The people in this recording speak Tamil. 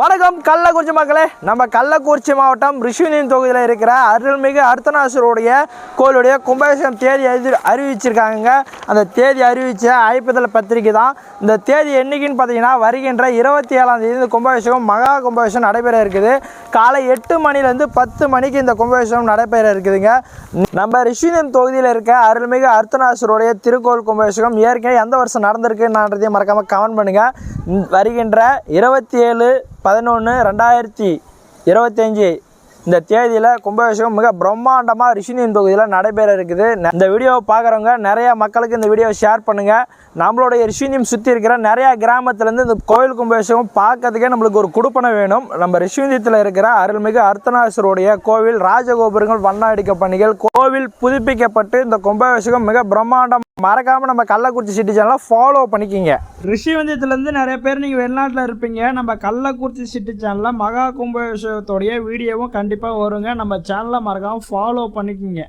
வணக்கம் கள்ளக்குறிச்சி மக்களே. நம்ம கள்ளக்குறிச்சி மாவட்டம் ரிஷிவனின் தொகுதியில் இருக்கிற அருள்மிகு அர்த்தநாசருடைய கோயிலுடைய கும்பாபிஷேகம் தேதி அறி அறிவிச்சிருக்காங்க அந்த தேதி அறிவித்த ஐப்பதல் பத்திரிக்கை தான். இந்த தேதி என்னைக்குன்னு பார்த்தீங்கன்னா வருகின்ற இருபத்தி ஏழாம் தேதி இந்த கும்பாபிஷேகம் மகா கும்பாபிஷேகம் நடைபெற இருக்குது. காலை எட்டு மணிலேருந்து பத்து மணிக்கு இந்த கும்பாபிஷேகம் நடைபெற இருக்குதுங்க. நம்ம ரிஷிவனின் தொகுதியில் இருக்க அருள்மிகு அர்த்தநாசருடைய திருக்கோயில் கும்பாபிஷேகம் ஏற்கனவே எந்த வருஷம் நடந்திருக்குன்றதையும் மறக்காமல் கமெண்ட் பண்ணுங்கள் வருகின்ற இருபத்தி ஏழு பதினொன்று ரெண்டாயிரத்தி இருபத்தஞ்சி. இந்த தேதியில் கும்பாபிஷேகம் மிக பிரம்மாண்டமாக ரிஷினியின் தொகுதியில் நடைபெற இருக்குது. இந்த வீடியோவை பார்க்குறவங்க நிறையா மக்களுக்கு இந்த வீடியோவை ஷேர் பண்ணுங்கள் நம்மளுடைய ரிஷினியம் சுற்றி இருக்கிற நிறையா கிராமத்துலேருந்து இந்த கோயில் கும்பாபிஷேகம் பார்க்கறதுக்கே நம்மளுக்கு ஒரு குடுப்பனை வேணும். நம்ம ரிஷினியத்தில் இருக்கிற அருள்மிகு அர்த்தநாசருடைய கோவில் ராஜகோபுரங்கள் வண்ண அடிக்க பணிகள் கோவில் புதுப்பிக்கப்பட்டு இந்த கும்பாபிஷேகம் மிக பிரம்மாண்டம் மறக்காமல் நம்ம கள்ளக்குறிச்சி சிட்டி சேனலை ஃபாலோ பண்ணிக்கிங்க. ரிஷிவந்தத்துலேருந்து நிறைய பேர் நீங்கள் வெளிநாட்டில் இருப்பீங்க. நம்ம கள்ளக்குறிச்சி சிட்டி சேனலில் மகா கும்பாபிஷேகத்துடைய வீடியோவும் கண்டிப்பாக வருங்க. நம்ம சேனலை மறக்காமல் ஃபாலோ பண்ணிக்கிங்க.